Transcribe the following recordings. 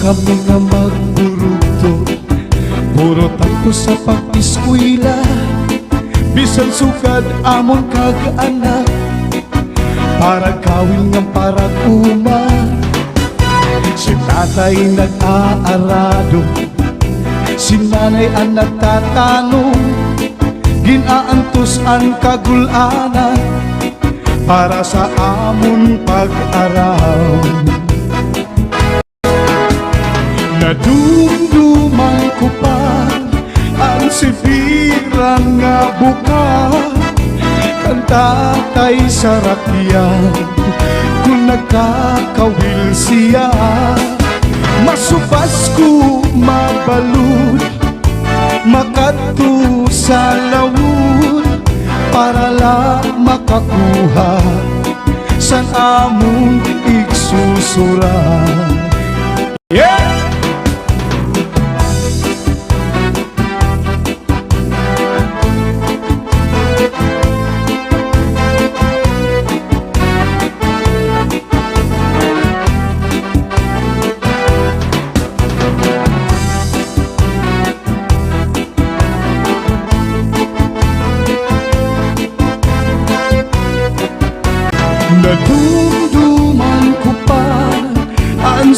kami nga magburugto Puro tanto sa pag-iskwila Bisan sugad amon kag-anak. Para gawin nga para kuma Si tatay nag-aarado. Si nanay ang nagtatanong. Ginaantos ang kagulanan Para sa amon pag-araw Nadumduman ko pa ang sibiran nga buka Ang tatay sa rakyan kung nagkakawil siya Masubas ko mabalud Makatu sa lawud Para lang makakuha San among igsusuran Yeah!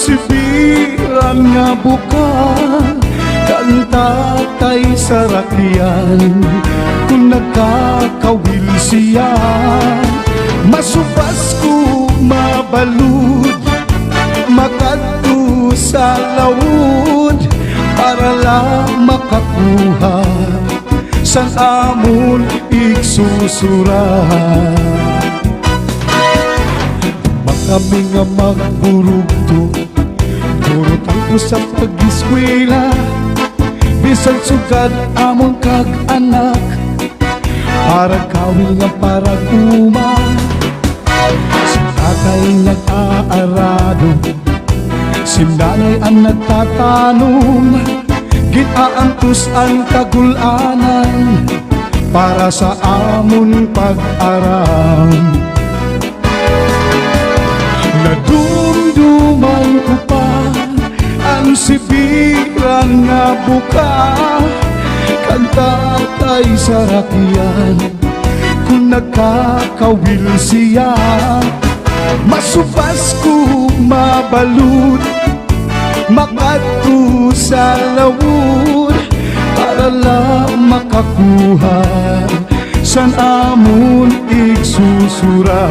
Ang sibiran nga buka Kang tatay sa rakyan kung nagkakawil siya Masubas ko mabalud. Makadto sa lawod Para lang makakuha San amon igsusuran kami nga magburugto Puro tanto sa pag-iskwela Bisan sugad amon kag-anak. Para gawin nga para kuma Si tatay nag-aarado. Si nanay ang nagtatanong. Ginaantos ang kagulanan. Para sa amon pag-aram buka Kang tatay sa rakyan kung siya Masubas ko mabalud Makadto sa lawud Para lang makakuha San amon igsusurat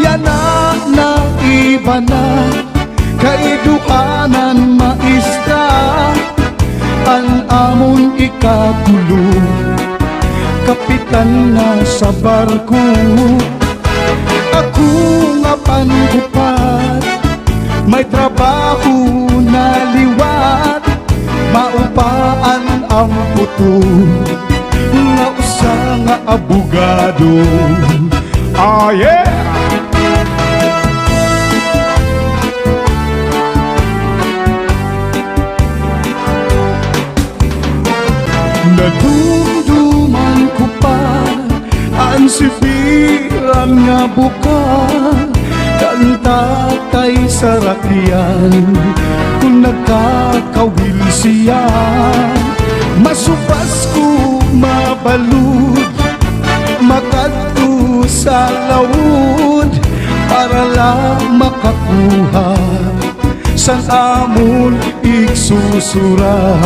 yan na na Kaiduanan maista Ang amon ikatulong Kapitan na sa barko Ako nga panupat May trabaho na liwat Maupaan ang puto. Nga usa nga Ah yeah! Ang sibiran nga buka Kang tatay sa rakyan kung nagkakawil siya Masubas ko mabalud. Makadto sa lawud Para lang makakuha. San amon igsusuran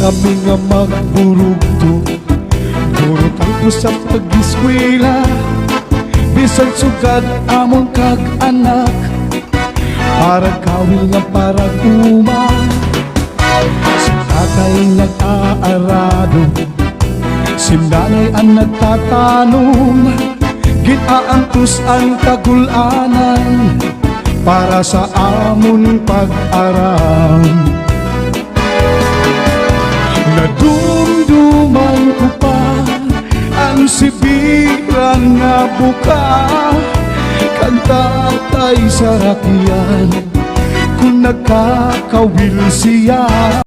kami nga magburugto Puro tanto sa pag-iskwela Bisan sugad amon kag-anak. Para gawin nga para kuma Si tatay nag-aarado. Si nanay ang nagtatanong Ginaantos ang kagulanan Para sa amon pag-aram ang sibiran nga buka Kang tatay sa rakyan. Kung nagkakawil siya